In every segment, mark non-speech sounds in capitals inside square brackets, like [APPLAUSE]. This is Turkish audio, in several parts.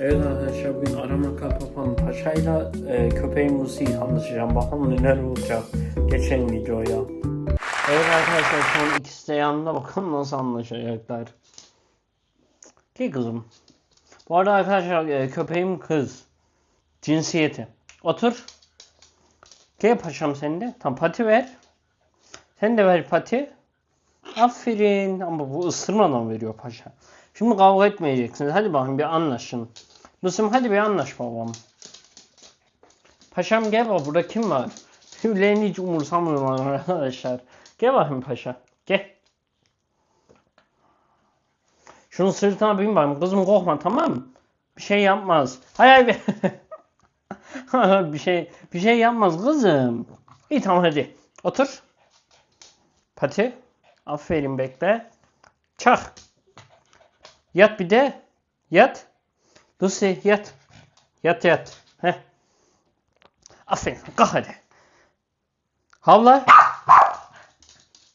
Evet arkadaşlar bugün arama kapapan paşayla e, köpeğin Musi'yi tanışacağım. Bakalım neler olacak. Geçen videoya. Evet arkadaşlar şu an ikisi de yanında bakalım nasıl anlaşacaklar. Ki kızım. Bu arada arkadaşlar e, köpeğim kız. Cinsiyeti. Otur. Gel paşam sen de. Tam pati ver. Sen de ver pati. Aferin. Ama bu ısırmadan veriyor paşa. Şimdi kavga etmeyeceksiniz. Hadi bakın bir anlaşın. Nusum hadi bir anlaş babam. Paşam gel bak burada kim var? [LAUGHS] Tüylerini hiç umursamıyorum arkadaşlar. Gel bakayım paşa. Gel. Şunun sırtına bin bakayım. Kızım korkma tamam? Bir şey yapmaz. Hayır hayır. [LAUGHS] bir şey bir şey yapmaz kızım. İyi tamam hadi. Otur. Pati. Aferin bekle. Çak. Yat bir de. Yat. Lucy yat. Yat yat. Heh. Aferin. Kalk hadi. Havla.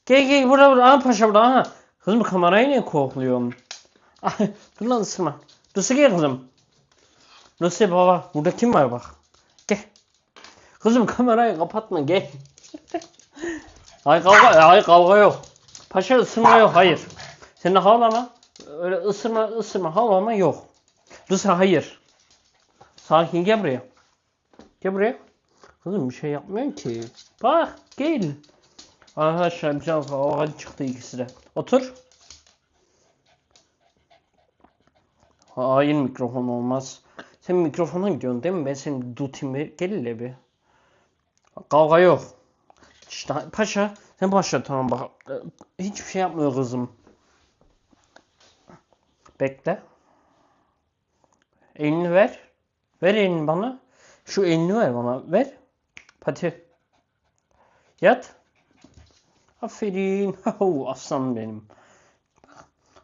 Gel gel burada burada. Aha paşa burada. Aha. Kızım kamerayı niye kokluyorsun? Ah, dur lan ısırma. Lucy gel kızım. Lucy baba. Burada kim var bak. Gel. Kızım kamerayı kapatma gel. [LAUGHS] Hayır kavga, hayır kavga yok. Paşa ısırma yok hayır. Sen de havlama. Öyle ısırma ısırma havlama yok. Lucy hayır. Sakin gel buraya. Gel buraya. Kızım bir şey yapmıyor ki. Bak gel. Arkadaşlar bir tane kavga çıktı ikisi de. Otur. Hayır mikrofon olmaz. Sen mikrofona gidiyorsun değil mi? Ben seni tutayım bir. Gel hele bir. Kavga yok. İşte paşa sen başla tamam bak. Hiçbir şey yapmıyor kızım. Bekle. Elini ver. Ver elini bana. Şu elini ver bana. Ver. Pati. Yat. Aferin. [LAUGHS] Aslan benim.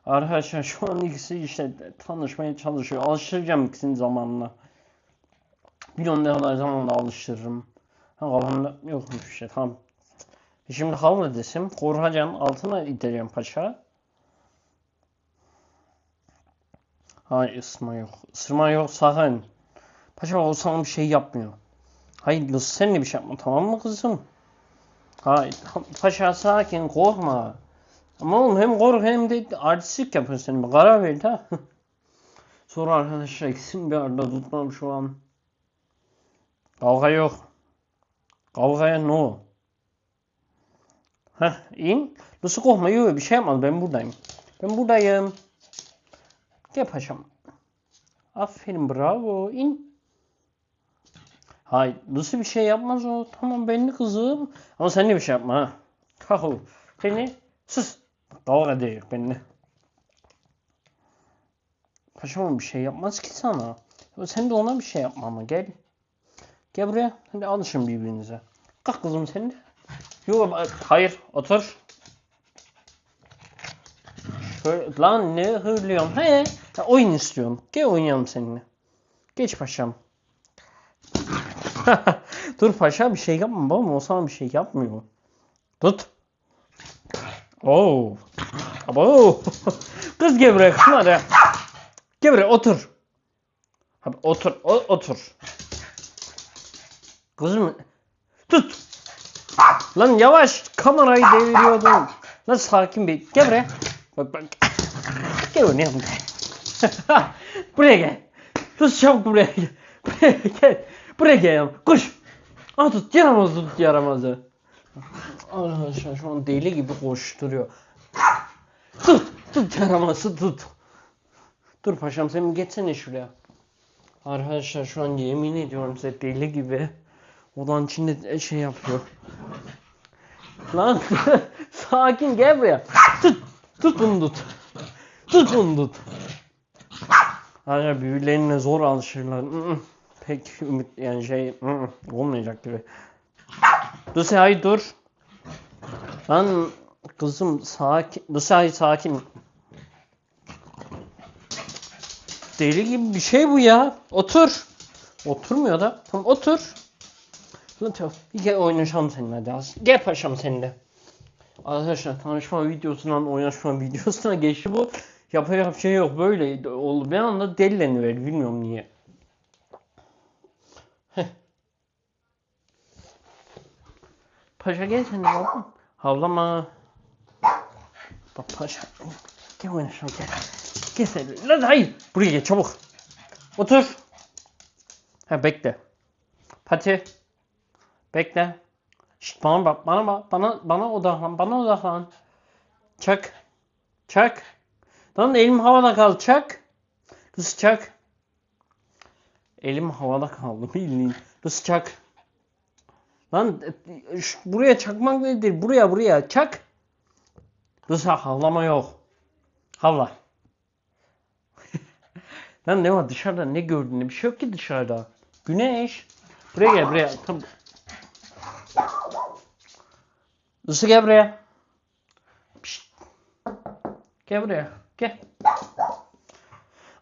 Arkadaşlar şu an ikisi işte tanışmaya çalışıyor. Alıştıracağım ikisini zamanla. Bilmiyorum ne kadar zamanla alıştırırım. Ha, kafamda yokmuş şey tamam. Şimdi havlu desem korkacağım altına iteceğim paşa. Hayır ısırma yok. Isırma yok sakın. Paşa o sana bir şey yapmıyor. Hayır kız sen de bir şey yapma tamam mı kızım? Hayır paşa sakin korkma. Ama oğlum hem kork hem de artistlik yapıyorsun sen. Bir karar ver ha. [LAUGHS] Sonra arkadaşlar ikisini bir arada tutmam şu an. Kavga yok. Kavgaya no. Heh in. Nasıl korkma yok bir şey yapmaz ben buradayım. Ben buradayım. Paşam. Aferin bravo in. Hayır nasıl bir şey yapmaz o. Tamam belli kızım. Ama sen de bir şey yapma ha. Kalk. Seni sus. Kavga değil benimle. Paşam bir şey yapmaz ki sana. Sen de ona bir şey yapma ama gel. Gel buraya. Hadi alışın birbirinize. Kalk kızım sen de. Yok hayır otur. Şöyle, lan ne hırlıyorsun? He, ya oyun istiyorum. Gel oynayalım seninle. Geç paşam. [LAUGHS] Dur paşa bir şey yapma babam o sana bir şey yapmıyor. Tut. Oo. Abo. [LAUGHS] Kız gel buraya kamera. Gel buraya otur. Abi otur o, otur. Kızım tut. Lan yavaş kamerayı deviriyordun. Lan sakin bir gel buraya. Bak bak. Gel oynayalım. [LAUGHS] buraya gel. Tut çabuk buraya gel. [LAUGHS] Buraya gel. Buraya gel. Koş. Aa tut yaramazı tut yaramazı. Arkadaşlar şu an deli gibi koşturuyor. Tut. Tut yaramazı tut. Dur paşam sen geçsene şuraya. Arkadaşlar şu an yemin ediyorum size deli gibi. Odan içinde şey yapıyor. Lan [LAUGHS] sakin gel buraya. Tut. Tut bunu tut. Tut bunu tut. Arkadaşlar birbirlerine zor alışırlar. Pek ümit yani şey olmayacak gibi. Dur hayır dur. Lan kızım sakin. Dur hayır sakin. Deli gibi bir şey bu ya. Otur. Oturmuyor da. Tamam otur. Lan tamam. Gel oynayacağım seninle hadi. Gel paşam seninle. Arkadaşlar tanışma videosundan oynaşma videosuna geçti bu. Yapacak bir şey yok. Böyle oldu. Bir anda delileniver. Bilmiyorum niye. Paşa gel sen de oğlum. Havlama. Bak paşa. Gel oyna şunu gel. Gel sen. Lan hayır. Buraya gel çabuk. Otur. Ha bekle. Pati. Bekle. Şşt bana bak. Bana bak. Bana, bana odaklan. Bana odaklan. Çak. Çak. Lan elim havada. Kız çak. Elim havada kaldı [LAUGHS] bildiğin. Kız çak. Lan buraya çakmak nedir? Buraya buraya çak. Kız ha- havlama yok. Havla. [LAUGHS] Lan ne var dışarıda ne gördün? Bir şey yok ki dışarıda. Güneş. Buraya gel buraya. Tam. Isı gel buraya. Pişt. Gel buraya. Gel.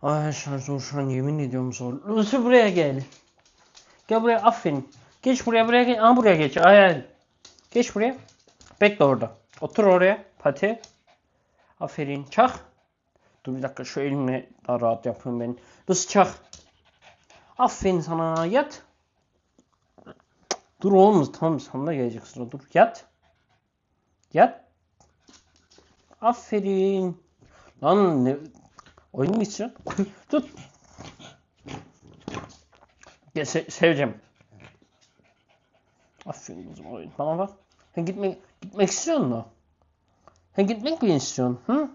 Ay şarj zor yemin ediyorum zor. Isı buraya gel. Gel buraya aferin. Geç buraya buraya gel. Aa buraya geç. Ay ay. Geç buraya. Bekle orada. Otur oraya. Pati. Aferin. Çak. Dur bir dakika şu elimle daha rahat yapıyorum ben. Kız çak. Aferin sana. Yat. Dur oğlum tamam sana da gelecek sıra. Dur yat. Yat. Aferin. Lan ne? Oyun mu istiyorsun? [LAUGHS] Tut. Gel se- seveceğim. Aferin kızım oyun. Bana bak. Sen gitmek, gitmek istiyor musun? Sen gitmek mi istiyorsun? Hı?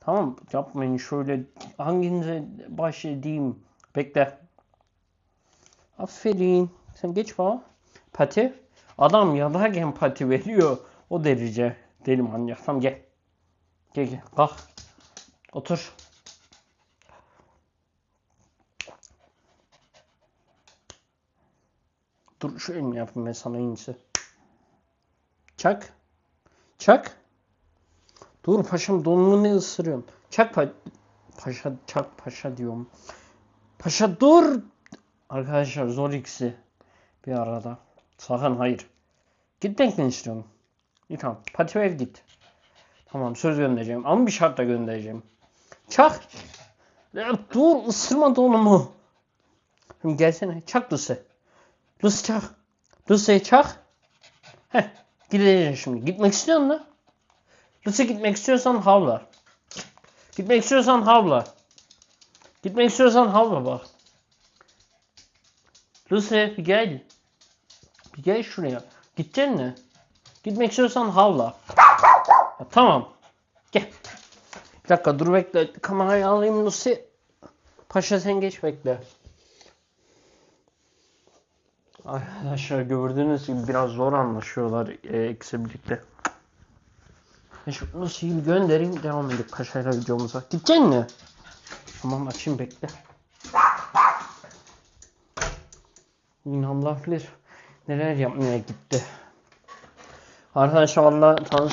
Tamam yapmayın şöyle hanginize başlayayım? Bekle. Aferin. Sen geç bana. Pati. Adam yadarken pati veriyor. O derece. Deli manyak. Tamam gel. Gel gel. Kalk. Otur. Dur şöyle mi yapayım ben sana en iyisi. Çak. Çak. Dur paşam donumu ne ısırıyorsun? Çak pa paşa çak paşa diyorum. Paşa dur. Arkadaşlar zor ikisi bir arada. Sakın hayır. Mi istiyorsun? İyi tamam. Pati ev git. Tamam söz göndereceğim ama bir şartla göndereceğim. Çak. Ya, dur ısırma donumu. Şimdi gelsene. Çak Lucy. Lucy çak. Lucy'ye çak. Heh. Gideceğim şimdi. Gitmek istiyorsun lan. Lucy gitmek istiyorsan havla. Gitmek istiyorsan havla. Gitmek istiyorsan havla bak. Lucy bir gel. Bir gel şuraya. Gideceksin mi? Gitmek istiyorsan havla. Ya, tamam. Gel. Bir dakika dur bekle. Kamerayı alayım Lucy. Paşa sen geç bekle. Arkadaşlar gördüğünüz gibi biraz zor anlaşıyorlar e, ikisi birlikte. Bir göndereyim devam edelim Paşa'yla videomuza. Gideceksin mi? Tamam açayım bekle. İnanlar neler yapmaya gitti. Arkadaşlar valla tanış...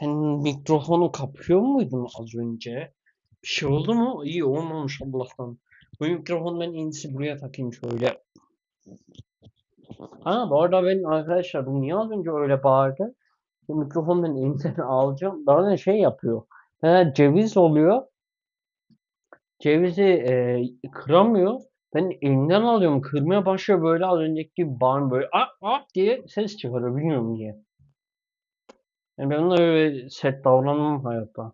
Sen mikrofonu kapıyor muydun az önce? Bir şey oldu mu? İyi olmamış Allah'tan. Bu mikrofonu ben en buraya takayım şöyle. Ha bu arada ben arkadaşlar bu niye az önce öyle bağırdı? Bu mikrofonu ben elimden alacağım. Bazen şey yapıyor. Ha, ceviz oluyor. Cevizi e, kıramıyor. Ben elimden alıyorum. Kırmaya başlıyor böyle az önceki gibi bağırın böyle ah ah diye ses çıkarıyor. Bilmiyorum niye. Yani ben öyle sert davranmam hayatta.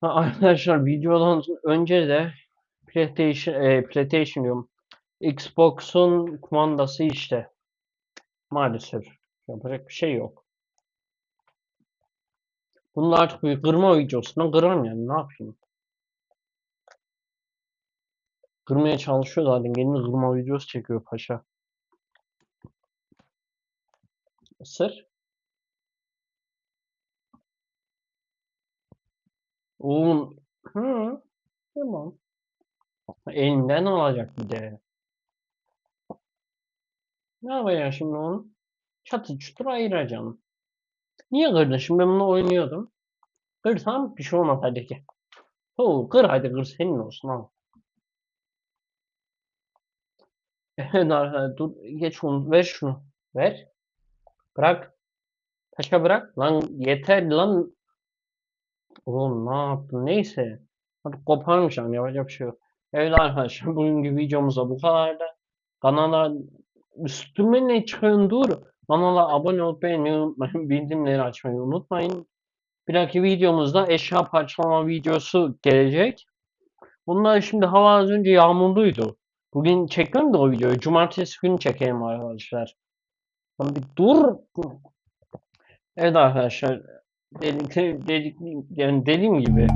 Ha, arkadaşlar videodan önce de PlayStation, e, PlayStation diyorum. Xbox'un kumandası işte. Maalesef. Yapacak bir şey yok. Bunun artık bir kırma videosundan kırarım yani ne yapayım. Kırmaya çalışıyor zaten. Kendi kırma videosu çekiyor paşa. Sır. Oğlum. Hı. Tamam. Elinden alacak bir de. Ne yapacaksın şimdi onu? Çatı çutur ayıracaksın. Niye kırdın? Şimdi ben bunu oynuyordum. Kırsam bir şey olmaz hadi gel. Oo, kır hadi kır senin olsun al. Dur geç şunu ver şunu. Ver. Bırak. Taşa bırak. Lan yeter lan. Oğlum ne yaptın? Neyse. Hadi koparmışım. Yapacak bir şey yok. Evet arkadaşlar [LAUGHS] bugünkü videomuzda bu kadardı. Kanala üstüme ne çıkıyorsun dur. Kanala abone olup beğenmeyi unutmayın. [LAUGHS] Bildirimleri açmayı unutmayın. Bir dahaki videomuzda eşya parçalama videosu gelecek. Bunlar şimdi hava az önce yağmurluydu. Bugün çekmem de o videoyu. Cumartesi günü çekeyim arkadaşlar. Bir dur. Evet arkadaşlar. Dedik, dedik, yani dediğim gibi